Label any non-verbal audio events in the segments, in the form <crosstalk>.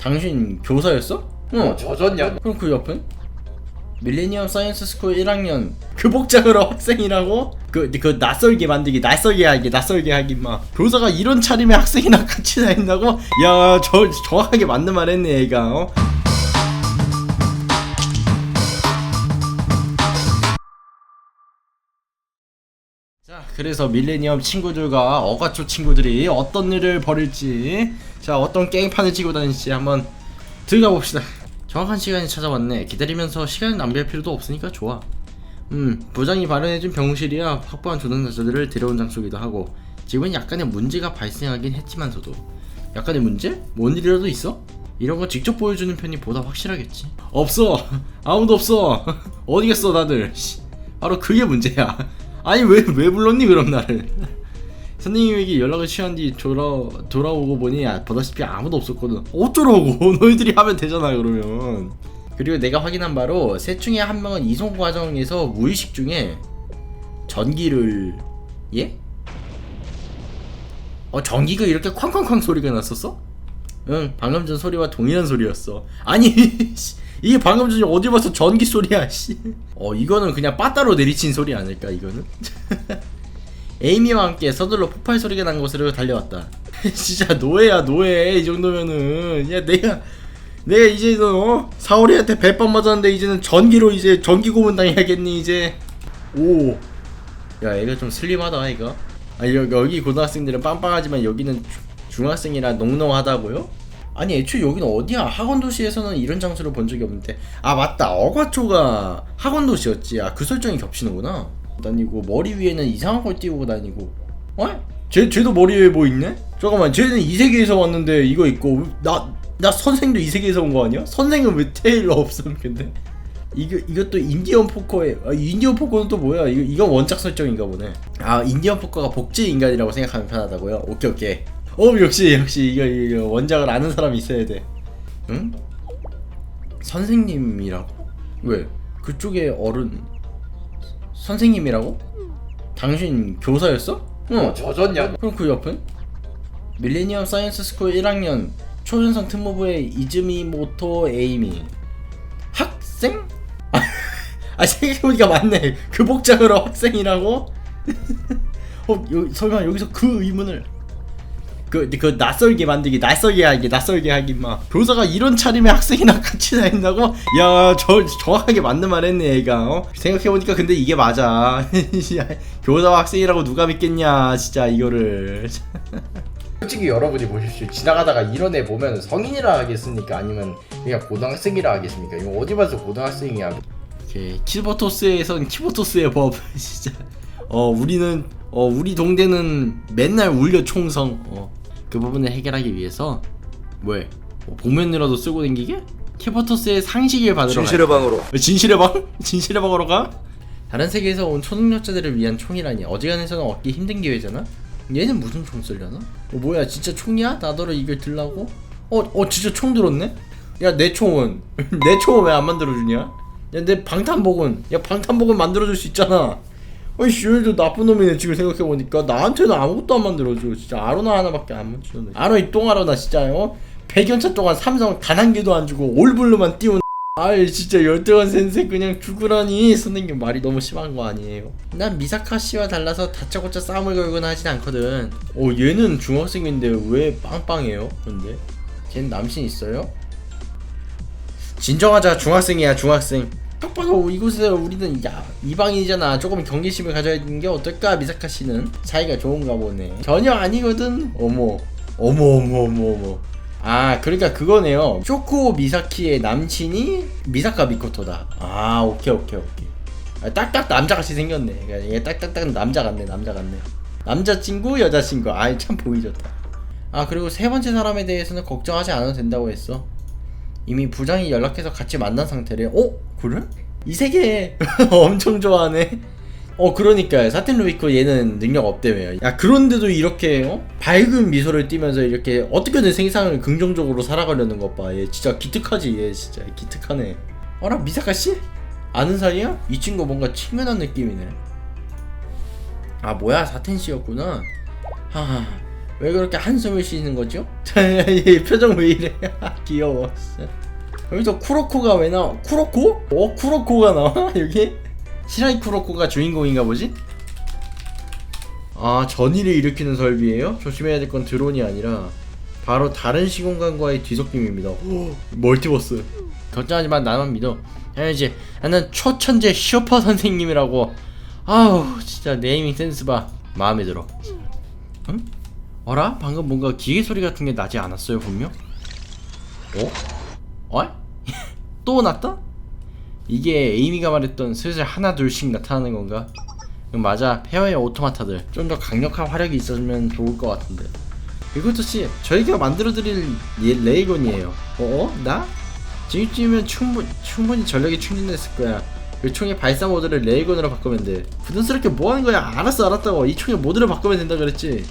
당신 교사였어? 어. 젖었냐? 그럼 그 옆은? 밀레니엄 사이언스 스쿨 1학년 그 복장으로 학생이라고? 그, 그 낯설게 만들기 낯설게 하기 낯설게 하기 막 교사가 이런 차림의 학생이랑 같이 다닌다고? 야 저 정확하게 맞는 말 했네 얘가 어? 자 그래서 밀레니엄 친구들과 어가초 친구들이 어떤 일을 벌일지 자 어떤 게임판을 치고 다닐지 한번 들어가 봅시다. 정확한 시간이 찾아왔네. 기다리면서 시간 낭비할 필요도 없으니까 좋아. 음 부장이 마련해준 병실이야 확보한 조능자들을 데려온 장소기도 하고 지금은 약간의 문제가 발생하긴 했지만서도. 약간의 문제? 뭔 일이라도 있어? 이런 거 직접 보여주는 편이 보다 확실하겠지. 없어! 아무도 없어! <laughs> 어디 갔어 다들? 씨, 바로 그게 문제야 아니 왜 왜 불렀니 그럼 나를? <laughs> 선생님에게 연락을 취한 뒤 돌아, 돌아오고 보니 아, 보다시피 아무도 없었거든. 어쩌라고? <laughs> 너희들이 하면 되잖아 그러면. 그리고 내가 확인한 바로 셋 중에 한 명은 이송 과정에서 무의식 중에 전기를 예? 어 전기가 이렇게 쾅쾅쾅 소리가 났었어? 응 방금 전 소리와 동일한 소리였어. 아니 <laughs> 씨, 이게 방금 전에 어디 봐서 전기 소리야 씨 어 이거는 그냥 빠따로 내리친 소리 아닐까 이거는? <laughs> 에이미와 함께 서둘러 폭발 소리가 난 곳으로 달려왔다. <laughs> 진짜 노예야 노예 이 정도면은 야 내가 내가 이제 어 사오리한테 배빵 맞았는데 이제는 전기로 이제 전기 고문 당해야겠니 이제 오야 얘가 좀 슬림하다 이거 아 여, 여기 고등학생들은 빵빵하지만 여기는 주- 중학생이라 농농하다고요? 아니 애초에 여기는 어디야 학원 도시에서는 이런 장소를 본 적이 없는데 아 맞다 어과초가 학원 도시였지 아 그 설정이 겹치는구나 다니고 머리 위에는 이상한 걸 띄우고 다니고 어? 쟤, 쟤도 머리 위에 뭐 있네? 잠깐만 쟤는 이 세계에서 왔는데 이거 있고 나, 나 선생도 이 세계에서 온 거 아니야? 선생은 왜 테일 없음 근데 이거 이것도 인디언 포커에 아, 인디언 포커는 또 뭐야? 이거 이건 원작 설정인가 보네. 아 인디언 포커가 복제 인간이라고 생각하면 편하다고요? 오케이 오케이. 어 역시 역시 이거, 이거 원작을 아는 사람이 있어야 돼. 응? 선생님이라고? 왜? 그쪽에 어른 선생님이라고? 당신 교사였어? 응. 젖었냐? 그럼 그 옆은? 밀레니엄 사이언스 스쿨 1학년 초전성 특무부의 이즈미 모토 에이미 학생? 아 생각해보니까 맞네 그 복장으로 학생이라고? <laughs> 어 여, 설마 여기서 그 의문을 그, 그 낯설게 만들기 낯설게 하기 낯설게 하기 막 교사가 이런 차림의 학생이랑 같이 다닌다고? 야 저 정확하게 맞는 말 했네 얘가 어? 생각해보니까 근데 이게 맞아 <laughs> 교사와 학생이라고 누가 믿겠냐 진짜 이거를 <laughs> 솔직히 여러분이 보십시오. 지나가다가 이런 애 보면 성인이라 하겠습니까? 아니면 그냥 고등학생이라 하겠습니까? 이거 어디 봐서 고등학생이야? 오케이 키보토스에선 키보토스의 법 <laughs> 진짜 어 우리는 어 우리 동대는 맨날 울려 총성 어 그 부분을 해결하기 위해서 뭐해 뭐 복면이라도 쓰고 댕기게 키보토스의 상식을 받으러 진실의 가 방으로 진실의 방? <laughs> 진실의 방으로 가? 다른 세계에서 온 초능력자들을 위한 총이라니 어지간해서는 얻기 힘든 기회잖아? 얘는 무슨 총 쓰려나? 어, 뭐야 진짜 총이야? 나더러 이걸 들라고? 어, 어 진짜 총 들었네? 야 내 총은 <laughs> 내 총은 왜 안 만들어주냐? 야 내 방탄복은 야 방탄복은 만들어줄 수 있잖아 어이씨 얘도 나쁜 놈이네 지금 생각해보니까 나한테는 아무것도 안 만들어줘. 진짜 아로나 하나밖에 안 만들어줘 아로 이 똥아로나 진짜 어? 100연차 동안 삼성 단 한 개도 안 주고 올블루만 띄운 <laughs> 아이 진짜 열등한 센세 그냥 죽으라니. 선생님 말이 너무 심한 거 아니에요? 난 미사카 씨와 달라서 다짜고짜 싸움을 걸거나 하진 않거든. 어 얘는 중학생인데 왜 빵빵해요? 근데? 걘 남친 있어요? 진정하자 중학생이야 중학생 딱 봐도 이곳에 우리는 야 이방인이잖아. 조금 경계심을 가져야 되는 게 어떨까 미사카 씨는? 사이가 좋은가 보네. 전혀 아니거든? 어머. 어머 어머 어머 어머. 아 그러니까 그거네요. 쇼코 미사키의 남친이 미사카 미코토다. 아 오케이 오케이 오케이. 아, 딱딱 남자같이 생겼네. 그러니까 얘 딱딱딱 남자 같네 남자 같네. 남자친구 여자친구. 아이 참 보기 좋다. 아 그리고 세 번째 사람에 대해서는 걱정하지 않아도 된다고 했어 이미 부장이 연락해서 같이 만난 상태래. 어? 그래? 이 세계 <laughs> 엄청 좋아하네. 어 그러니까요. 사틴 루이코 얘는 능력 없대며요. 야 그런데도 이렇게 어? 밝은 미소를 띠면서 이렇게 어떻게든 세상을 긍정적으로 살아가려는 것 봐 얘 진짜 기특하지 얘 진짜. 기특하네. 어라 미사카 씨? 아는 사이야? 이 친구 뭔가 친근한 느낌이네. 아 뭐야? 사텐 씨였구나. 하하 왜 그렇게 한숨을 쉬는 거죠? <laughs> 이 표정 왜 이래? <laughs> 귀여워. 여기서 쿠로코가 왜 나와? 쿠로코? 어 쿠로코가 나와 <laughs> 여기? 시라이 쿠로코가 주인공인가 보지? 아 전의를 일으키는 설비예요? 조심해야 될 건 드론이 아니라 바로 다른 시공간과의 뒤섞임입니다. 오, 멀티버스. 걱정하지 마 나만 믿어. 야 이제 나는 초천재 슈퍼 선생님이라고. 아우 진짜 네이밍 센스 봐. 마음에 들어. 응? 어라? 방금 뭔가 기계 소리 같은 게 나지 않았어요 분명? 어? 어? <laughs> 또 났다? 이게 에이미가 말했던 슬슬 하나 둘씩 나타나는 건가? 응, 맞아 페어의 오토마타들 좀 더 강력한 화력이 있었으면 좋을 것 같은데 이것도 씨 저희가 만들어드릴 예- 레이건이에요 어? 나? 지금쯤이면 충분, 충분히 전력이 충전됐을 거야 이 총의 발사 모드를 레이건으로 바꾸면 돼 부담스럽게 뭐 하는 거야 알았어 알았다고 이 총의 모드를 바꾸면 된다 그랬지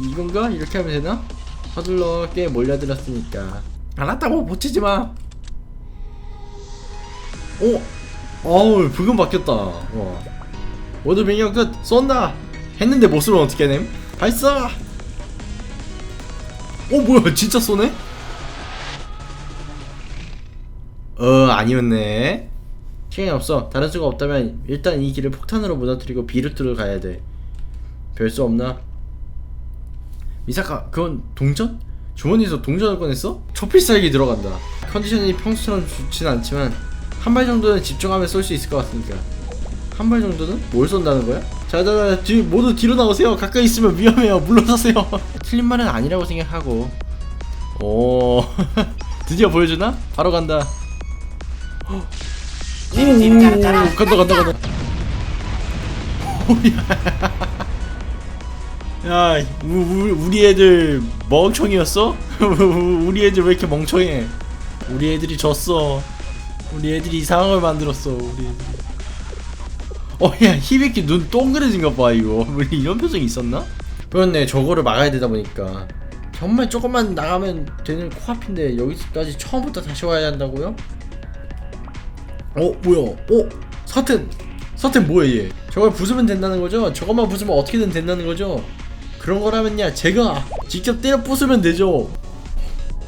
이건가? 이렇게 하면 되나? 서둘러 꽤 몰려들었으니까 알았다고 보치지 마 오! 어우 부금 바뀌었다 와. 모두 명령 끝 쏜다 했는데 못 쏘면 어떻게 됨? 발사 어 뭐야 진짜 쏘네? 어 아니었네 시간이 없어 다른 수가 없다면 일단 이 길을 폭탄으로 무너뜨리고 비루트로 가야 돼 별 수 없나? 미사카 그건 동전? 주머니에서 동전을 꺼냈어? 초필살기 들어간다. 컨디션이 평소처럼 좋진 않지만 한 발 정도는 집중하면 쏠 수 있을 것 같으니까. 한 발 정도는? 뭘 쏜다는 거야? 자자자 뒤 모두 뒤로 나오세요. 가까이 있으면 위험해요. 물러서세요. <laughs> 틀린 말은 아니라고 생각하고. 오. <laughs> 드디어 보여주나? 바로 간다. 오, 간다 간다 간다. <laughs> 야, 우, 우, 우리 애들 멍청이었어? <laughs> 우리 애들 왜 이렇게 멍청해? 우리 애들이 졌어. 우리 애들이 이상한 걸 만들었어. 우리 애들이. 어, 야, 히비키 눈 동그래진 것 봐, 이거. 우리 <laughs> 이런 표정이 있었나? 그렇네, 저거를 막아야 되다 보니까. 정말 조금만 나가면 되는 코앞인데, 여기까지 처음부터 다시 와야 한다고요? 어, 뭐야? 어? 사텐! 사텐 뭐야, 얘? 저걸 부수면 된다는 거죠? 저것만 부수면 어떻게든 된다는 거죠? 그런 거라면야 제가 직접 때려 부수면 되죠.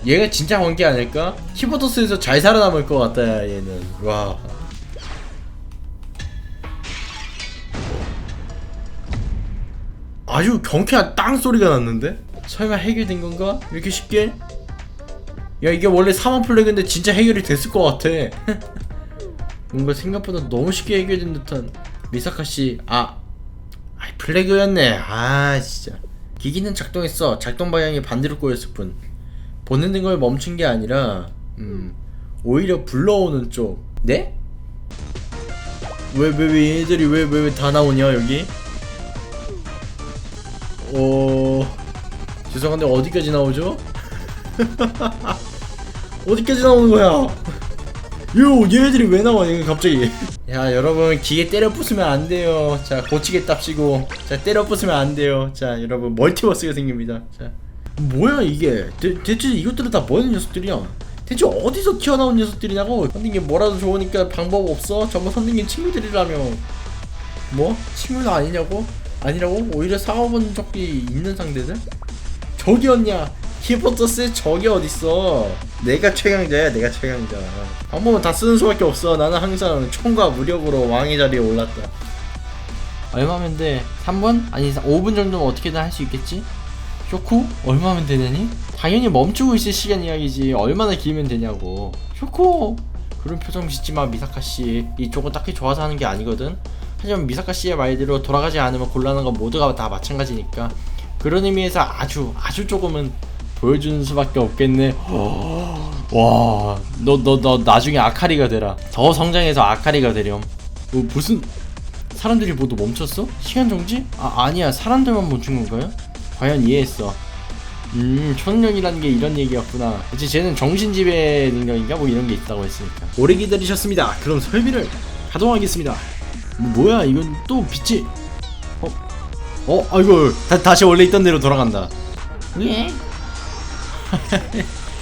얘가 진짜 관계 아닐까? 키보드스에서 잘 살아남을 것 같다 얘는. 와. 아주 경쾌한 땅 소리가 났는데? 설마 해결된 건가? 이렇게 쉽게? 야 이게 원래 사망 플래그인데 진짜 해결이 됐을 것 같아. <laughs> 뭔가 생각보다 너무 쉽게 해결된 듯한 미사카 씨. 아, 플래그였네. 아 진짜. 기기는 작동했어. 작동 방향이 반대로 꼬였을 뿐. 보내는 걸 멈춘 게 아니라, 음, 오히려 불러오는 쪽. 네? 왜 왜 왜 얘들이 왜 왜 왜 다 나오냐 여기? 어 죄송한데 어디까지 나오죠? <laughs> 어디까지 나오는 거야? 요 얘네들이 왜 나와 이거 갑자기 <laughs> 야 여러분 기계 때려 부수면 안 돼요 자 고치겠답시고 자 때려 부수면 안 돼요 자 여러분 멀티버스가 생깁니다 자 뭐야 이게 대, 대체 이것들은 다 뭐하는 녀석들이야 대체 어디서 튀어나온 녀석들이냐고 선생님 뭐라도 좋으니까 방법 없어 전부 선생님 친구들이라며 뭐? 친구도 아니냐고? 아니라고? 오히려 싸워본 적이 있는 상대들? 적이었냐? 키보터스의 적이 어딨어? 내가 최강자야, 내가 최강자. 방법은 다 쓰는 수밖에 없어. 나는 항상 총과 무력으로 왕의 자리에 올랐다. 얼마면 돼? 3분? 아니 5분 정도면 어떻게든 할 수 있겠지? 쇼쿠? 얼마면 되냐니? 당연히 멈추고 있을 시간 이야기지 얼마나 길면 되냐고 쇼쿠! 그런 표정 짓지 마 미사카 씨 이쪽은 딱히 좋아서 하는 게 아니거든 하지만 미사카 씨의 말대로 돌아가지 않으면 곤란한 건 모두가 다 마찬가지니까 그런 의미에서 아주 아주 조금은 보여주는 수밖에 없겠네. 와 너 너 너 나중에 아카리가 되라. 더 성장해서 아카리가 되렴. 뭐 무슨 사람들이 모두 멈췄어? 시간 정지? 아 아니야. 사람들만 멈춘 건가요? 과연 이해했어. 음 초능력이라는 게 이런 얘기였구나. 이제 쟤는 정신지배 능력인가? 뭐 이런 게 있다고 했으니까. 오래 기다리셨습니다. 그럼 설비를 가동하겠습니다. 뭐, 뭐야? 이건 또 빛이. 어? 어? 아이고 다, 다시 원래 있던 대로 돌아간다. 예?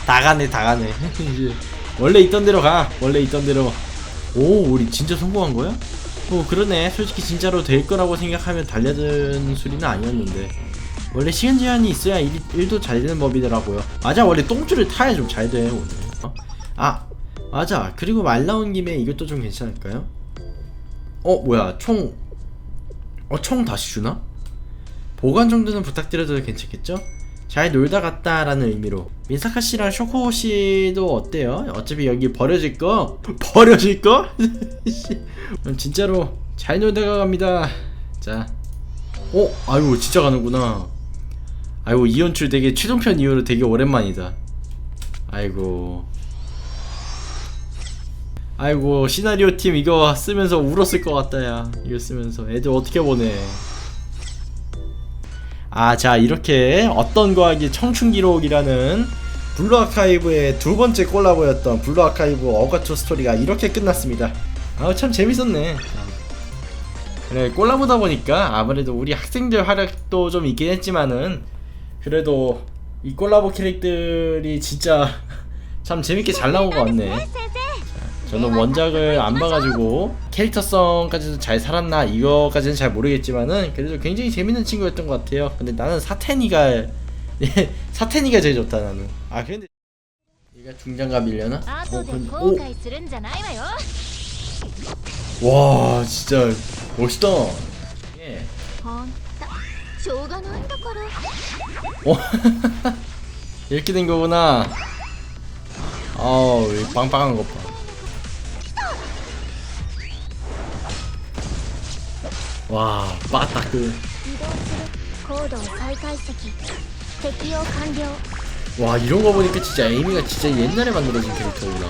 다 가네 다 가네 이제 원래 있던 대로 가 원래 있던 대로 오 우리 진짜 성공한 거야? 어 그러네 솔직히 진짜로 될 거라고 생각하면 달려든 수리는 아니었는데 원래 시간 제한이 있어야 일, 일도 잘 되는 법이더라고요 맞아 원래 똥줄을 타야 좀 잘 돼 오늘 어? 아 맞아 그리고 말 나온 김에 이것도 좀 괜찮을까요? 어 뭐야 총 어, 총 다시 주나? 보관 정도는 부탁드려도 괜찮겠죠? 잘 놀다 갔다라는 의미로 민사카 씨랑 쇼코 씨도 어때요? 어차피 여기 버려질 거 <laughs> 버려질 거? <laughs> 진짜로 잘 놀다가 갑니다. 자, 어, 아이고 진짜 가는구나. 아이고 이 연출 되게 최종편 이후로 되게 오랜만이다. 아이고. 아이고 시나리오 팀 이거 쓰면서 울었을 것 같다 야 이거 쓰면서 애들 어떻게 보내 아, 자, 이렇게 어떤 거하기 청춘 기록이라는 블루 아카이브의 두 번째 콜라보였던 블루 아카이브 어가초 스토리가 이렇게 끝났습니다. 아, 참 재밌었네. 참. 그래, 콜라보다 보니까 아무래도 우리 학생들 활약도 좀 있긴 했지만은 그래도 이 콜라보 캐릭들이 진짜 <laughs> 참 재밌게 잘 나온 것 같네. 저는 원작을 안 봐가지고 캐릭터성까지도 잘 살았나 이거까지는 잘 모르겠지만은 그래도 굉장히 재밌는 친구였던 것 같아요. 근데 나는 사태니가 예, 사태니가 제일 좋다 나는. 아 근데 얘가 중장가 밀려나? 어, 뭐, 근데, 오. 와 진짜 멋있다. 예. 오. 어, <laughs> 이렇게 된 거구나. 아우 빵빵한 거 봐. 와 빠따그. 移動する高度を再解析適用完了 와 이런 거 보니까 진짜 에이미가 진짜 옛날에 만들어진 캐릭터구나